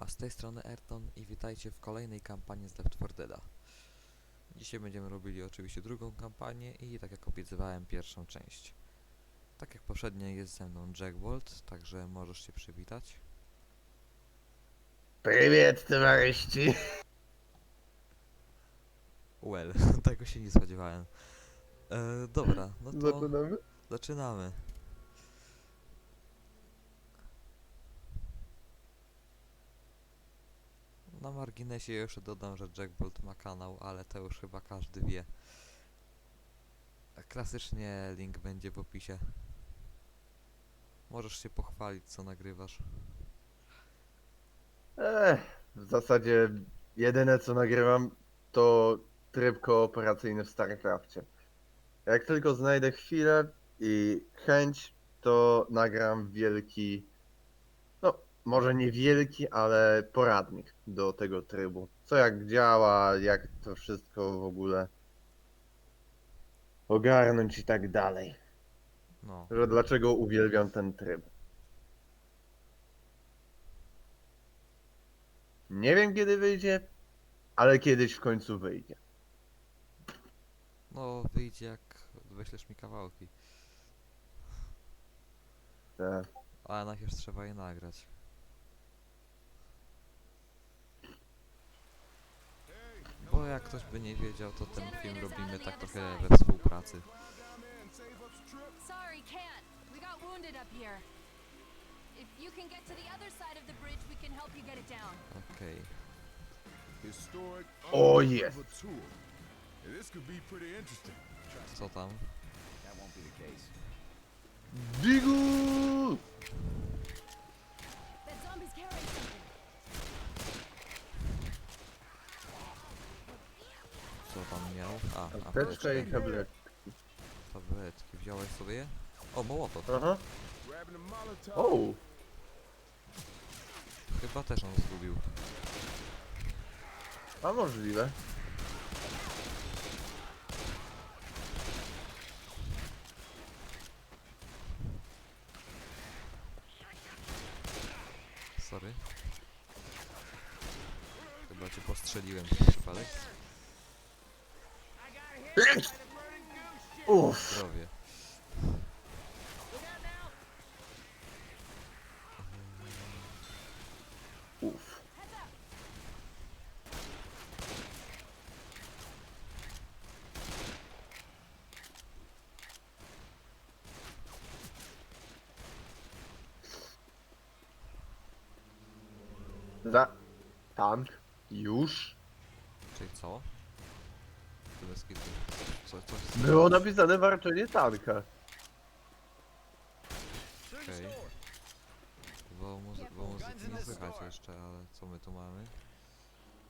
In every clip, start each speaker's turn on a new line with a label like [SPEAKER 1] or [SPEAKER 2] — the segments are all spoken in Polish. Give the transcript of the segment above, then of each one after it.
[SPEAKER 1] Siema, z tej strony Erton i witajcie w kolejnej kampanii z Left 4 Dead'a. Dzisiaj będziemy robili oczywiście drugą kampanię i tak jak obiecywałem pierwszą część. Tak jak poprzednie jest ze mną Jack Bolt, także możesz się przywitać.
[SPEAKER 2] Привет, товарищи!
[SPEAKER 1] Well, tego się nie spodziewałem. E, dobra, no to
[SPEAKER 2] Zaczynamy?
[SPEAKER 1] zaczynamy. Na marginesie jeszcze dodam, że Jack Bolt ma kanał, ale to już chyba każdy wie. Klasycznie link będzie w opisie. Możesz się pochwalić co nagrywasz.
[SPEAKER 2] Ech, w zasadzie jedyne co nagrywam to tryb kooperacyjny w StarCrafcie. Jak tylko znajdę chwilę i chęć, to nagram wielki, może nie wielki, ale poradnik do tego trybu. Co jak działa, jak to wszystko w ogóle ogarnąć i tak dalej.
[SPEAKER 1] No,
[SPEAKER 2] Że dlaczego uwielbiam ten tryb. Nie wiem kiedy wyjdzie, ale kiedyś w końcu wyjdzie.
[SPEAKER 1] no wyjdzie jak wyślesz mi kawałki.
[SPEAKER 2] Te-
[SPEAKER 1] Ale najpierw trzeba je nagrać. Bo jak ktoś by nie wiedział, to ten film robimy tak trochę we współpracy.
[SPEAKER 3] Sorry, can't. We got wounded up here. If you can get to the other side of the bridge, we can help you get it down.
[SPEAKER 1] Okej.
[SPEAKER 4] Historic
[SPEAKER 2] Oh.
[SPEAKER 4] Yeah, this could be pretty interesting.
[SPEAKER 1] Co tam? A,
[SPEAKER 2] Apteczka i tablet.
[SPEAKER 1] Tabletki. Wziąłeś sobie je? O, mołotow.
[SPEAKER 2] Aha. O!
[SPEAKER 1] Chyba też on zgubił.
[SPEAKER 2] A możliwe.
[SPEAKER 1] Sorry. Chyba cię postrzeliłem przez
[SPEAKER 2] Uff.
[SPEAKER 1] Zdrowie.
[SPEAKER 2] Uff. Za... Tank. Już.
[SPEAKER 1] Czyli co? Bez kitu. Co, coś
[SPEAKER 2] Było napisane warczenie tanka.
[SPEAKER 1] Okej. Bo, muzy bo muzyki nie słychać jeszcze, ale co my tu mamy?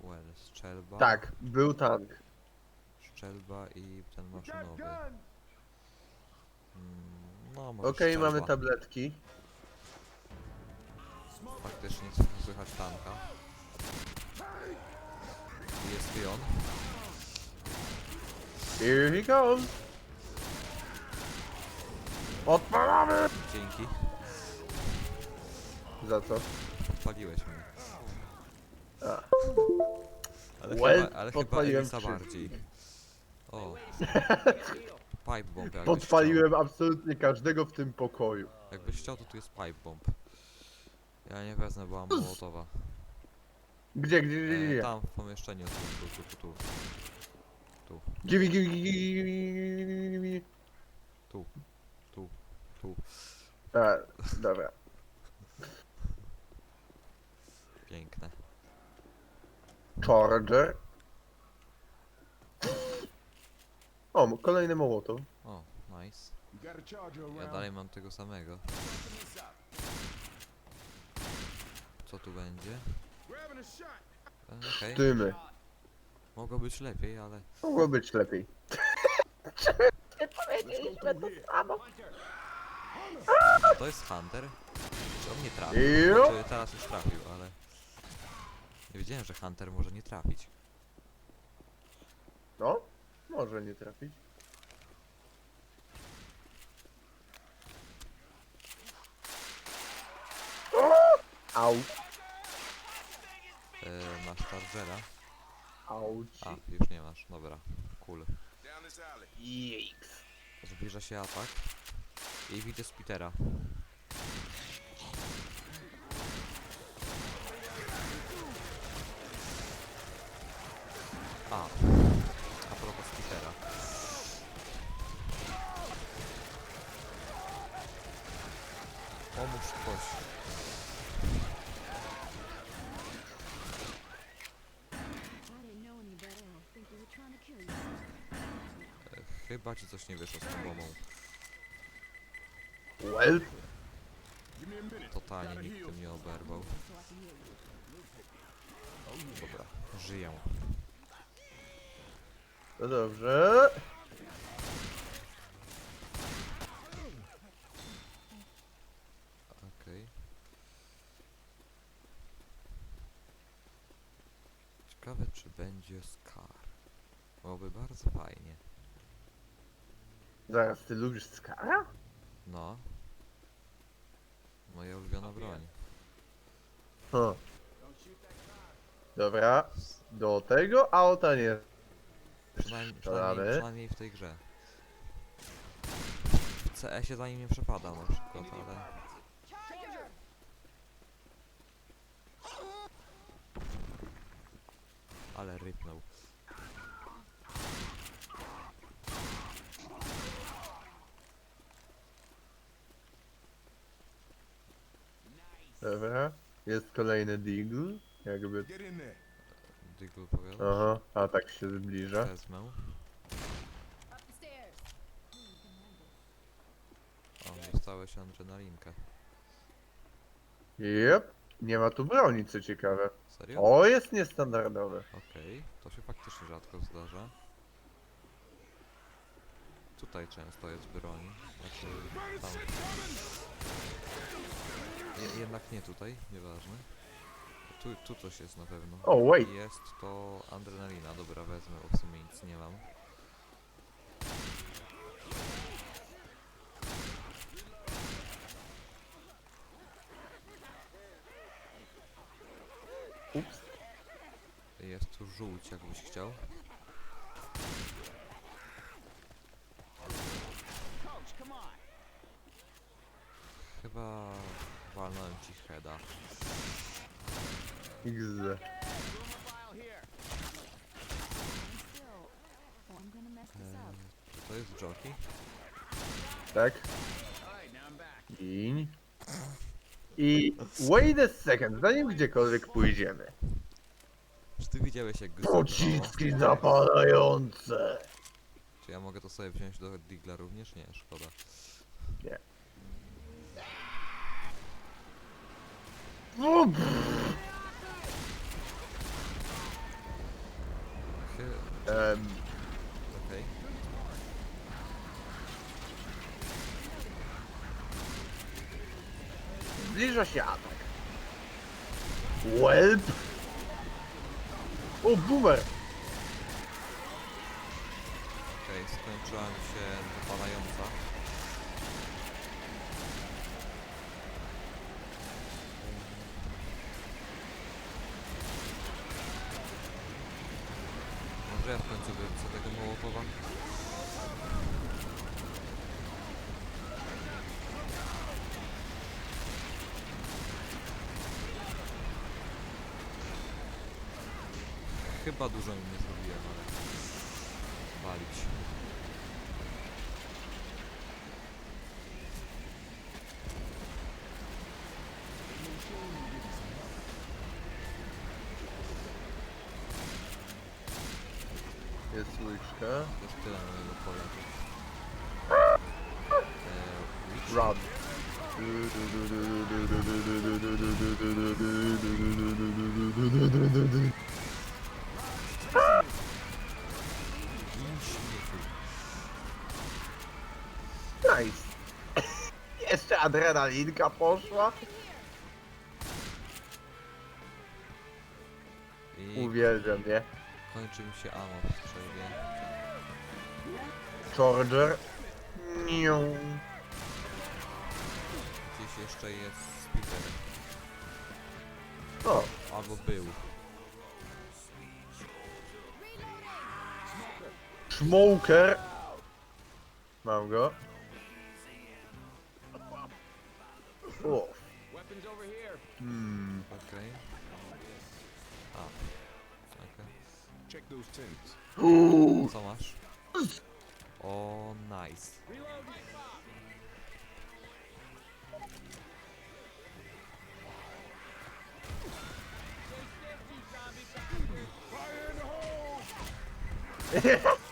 [SPEAKER 1] Well, strzelba.
[SPEAKER 2] Tak, był tank.
[SPEAKER 1] Strzelba i ten maszynowy.
[SPEAKER 4] gun.
[SPEAKER 1] Mm, no, może
[SPEAKER 2] Okej,
[SPEAKER 1] strzelba.
[SPEAKER 2] mamy tabletki.
[SPEAKER 1] Faktycznie słychać tanka. Jest i on.
[SPEAKER 2] Here he comes. Odpalamy!
[SPEAKER 1] Dzięki.
[SPEAKER 2] Za co?
[SPEAKER 1] Podpaliłeś mnie.
[SPEAKER 2] A.
[SPEAKER 1] Ale
[SPEAKER 2] Well,
[SPEAKER 1] chyba, ale chyba
[SPEAKER 2] podpaliłem
[SPEAKER 1] Elisa bardziej. O. Pipe bomb jakbyś
[SPEAKER 2] Podpaliłem absolutnie każdego w tym pokoju.
[SPEAKER 1] Chciał. Jakbyś chciał, to tu jest pipe bomb. Ja nie wezmę, bo mam mołotowa.
[SPEAKER 2] Gdzie, gdzie, gdzie,
[SPEAKER 1] E,
[SPEAKER 2] gdzie?
[SPEAKER 1] tam w pomieszczeniu, tu, tu, tu, tu, tu. Tu,
[SPEAKER 2] gimme, gimme, gimme.
[SPEAKER 1] tu, tu, tu.
[SPEAKER 2] A, dobra.
[SPEAKER 1] Piękne.
[SPEAKER 2] Charger. O, kolejny mołotow.
[SPEAKER 1] O, nice. Ja dalej mam tego samego. Co tu będzie? E, Okej.
[SPEAKER 2] Dymy.
[SPEAKER 1] Mogło być lepiej, ale...
[SPEAKER 2] Mogło być lepiej.
[SPEAKER 4] Here.
[SPEAKER 1] To jest Hunter? Czy on nie trafił?
[SPEAKER 2] Jup.
[SPEAKER 1] Znaczy, teraz już trafił, ale... Nie wiedziałem, że Hunter może nie trafić.
[SPEAKER 2] No, może nie trafić. Au.
[SPEAKER 1] E, masz chargera?
[SPEAKER 2] Auci.
[SPEAKER 1] A, już nie masz, dobra. Cool.
[SPEAKER 2] Jiks.
[SPEAKER 1] Zbliża się atak. I widzę Spitera. A. A propos Spitera. Pomóż ktoś. Chyba ci coś nie wyszło z tą bombą.
[SPEAKER 2] Well.
[SPEAKER 1] Totalnie nikt tym nie oberwał. Dobra, żyję.
[SPEAKER 2] to dobrze.
[SPEAKER 1] Okej. Ciekawe czy będzie Scar. Byłoby bardzo fajnie.
[SPEAKER 2] Zaraz, ty lubisz Skara?
[SPEAKER 1] No. Moja ulubiona broń.
[SPEAKER 2] Huh. Dobra, do tego auta nie
[SPEAKER 1] Przynajmniej, przynajmniej,
[SPEAKER 2] strzelamy.
[SPEAKER 1] przynajmniej w tej grze. W CS-ie za nim nie przepadam na przykład, ale... Ale rypnął.
[SPEAKER 2] Dobra, jest kolejny Deagle, jakby...
[SPEAKER 4] Get in there.
[SPEAKER 1] Diggle powiadasz?
[SPEAKER 2] Aha, a tak się zbliża.
[SPEAKER 1] Wezmę.
[SPEAKER 3] Up the stairs.
[SPEAKER 1] O, dostałeś adrenalinkę.
[SPEAKER 2] Jep, nie ma tu broni, co ciekawe.
[SPEAKER 1] Serio?
[SPEAKER 2] O, jest niestandardowe.
[SPEAKER 1] Okej, to się faktycznie rzadko zdarza. Tutaj często jest broń. Znaczy tam. Je, jednak nie tutaj, nieważne. Tu, tu coś jest na pewno.
[SPEAKER 2] O, wait.
[SPEAKER 1] Jest to adrenalina, dobra wezmę, bo w sumie nic nie mam.
[SPEAKER 2] Ups.
[SPEAKER 1] Jest tu żółć, jakbyś chciał. Chyba walnąłem ci heada.
[SPEAKER 2] XZ.
[SPEAKER 5] Still. Oh, I'm gonna mess this up.
[SPEAKER 1] Eee, czy to jest jockey?
[SPEAKER 2] Tak? Giń. I wait a second, zanim gdziekolwiek pójdziemy.
[SPEAKER 1] Czy ty widziałeś jak go?
[SPEAKER 2] Pociski zapalające.
[SPEAKER 1] Czy ja mogę to sobie wziąć do Digla również? Nie, szkoda.
[SPEAKER 2] Wup.
[SPEAKER 1] Oh. Um. Chyba dużo im nie zrobiłem, ale walić.
[SPEAKER 2] Łyczka.
[SPEAKER 1] To jest tyle?
[SPEAKER 2] Run.
[SPEAKER 1] Gin śmiechu.
[SPEAKER 2] Nice. Jeszcze adrenalinka poszła.
[SPEAKER 1] I
[SPEAKER 2] Uwielbiam, nie?
[SPEAKER 1] kończy mi się ammo w strzelbie.
[SPEAKER 2] Charger. Nią.
[SPEAKER 1] Gdzieś jeszcze jest speeder.
[SPEAKER 2] O,
[SPEAKER 1] Albo był.
[SPEAKER 2] Smoker. Mam go. O. Hmm.
[SPEAKER 1] Okej. A. Okej.
[SPEAKER 4] Check those tins.
[SPEAKER 2] Uuu.
[SPEAKER 1] Co masz? O, nice.
[SPEAKER 4] Reloading.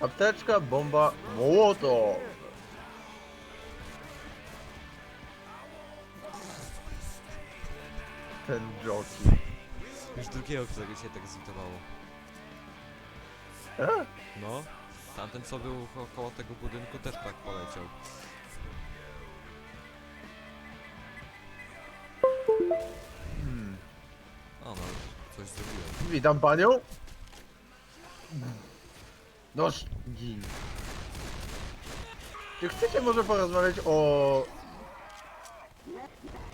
[SPEAKER 2] Apteczka, bomba, młoto. Ten joki.
[SPEAKER 1] Już drugiego, którego się tak zitowało.
[SPEAKER 2] E?
[SPEAKER 1] No. Tamten co był ko- koło tego budynku też tak poleciał.
[SPEAKER 2] Hmm.
[SPEAKER 1] O no, coś zrobiłem.
[SPEAKER 2] Witam panią. Noż, gin. Czy chcecie może porozmawiać o...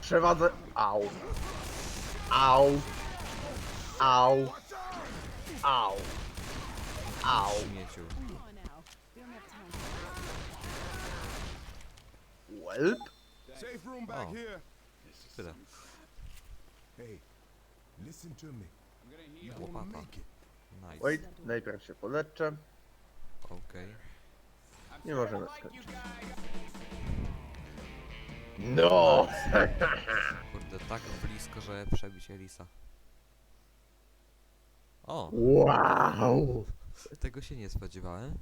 [SPEAKER 2] Przewadze... Au. Au. Au. Au. Au.
[SPEAKER 1] Śmieciu.
[SPEAKER 2] Welp.
[SPEAKER 4] Safe room back
[SPEAKER 1] Oh.
[SPEAKER 4] here.
[SPEAKER 1] Tyle.
[SPEAKER 4] Hey, listen to me.
[SPEAKER 1] Łopata. Nice.
[SPEAKER 2] Wait, najpierw się poleczę.
[SPEAKER 1] Okej.
[SPEAKER 2] Nie możemy skończyć. No!
[SPEAKER 1] Kurde, tak blisko, że przebi się lisa. O,
[SPEAKER 2] Wow!
[SPEAKER 1] tego się nie spodziewałem.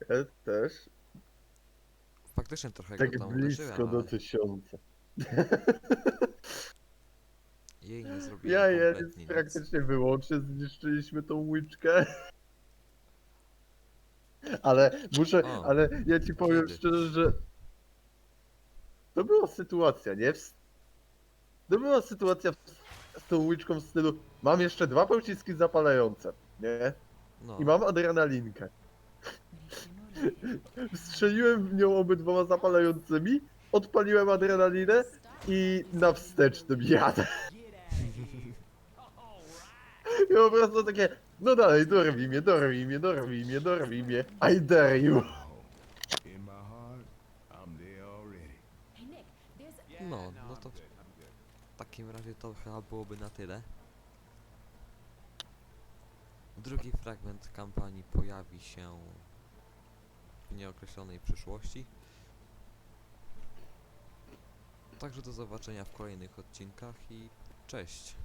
[SPEAKER 2] Ja też.
[SPEAKER 1] Faktycznie trochę
[SPEAKER 2] Tak
[SPEAKER 1] go tam
[SPEAKER 2] blisko
[SPEAKER 1] uderzyłem,
[SPEAKER 2] do
[SPEAKER 1] ale
[SPEAKER 2] tysiąca.
[SPEAKER 1] jej nie zrobiłem
[SPEAKER 2] Ja je
[SPEAKER 1] kompletnie nic.
[SPEAKER 2] praktycznie wyłącznie zniszczyliśmy tą łyczkę. Ale muszę,
[SPEAKER 1] O,
[SPEAKER 2] ale ja ci powiem
[SPEAKER 1] kiedy?
[SPEAKER 2] szczerze, że to była sytuacja, nie? W... To była sytuacja w... z tą łyczką w stylu mam jeszcze dwa pociski zapalające, nie?
[SPEAKER 1] No,
[SPEAKER 2] I mam adrenalinkę. Strzeliłem w nią obydwoma zapalającymi, odpaliłem adrenalinę i na wstecznym jadę. I po prostu takie, no dalej, dorwij mnie, dorwij mnie, dorwij mnie, dorwij mnie. I dare you.
[SPEAKER 1] No, no to w takim razie to chyba byłoby na tyle. Drugi fragment kampanii pojawi się w nieokreślonej przyszłości. Także do zobaczenia w kolejnych odcinkach i cześć.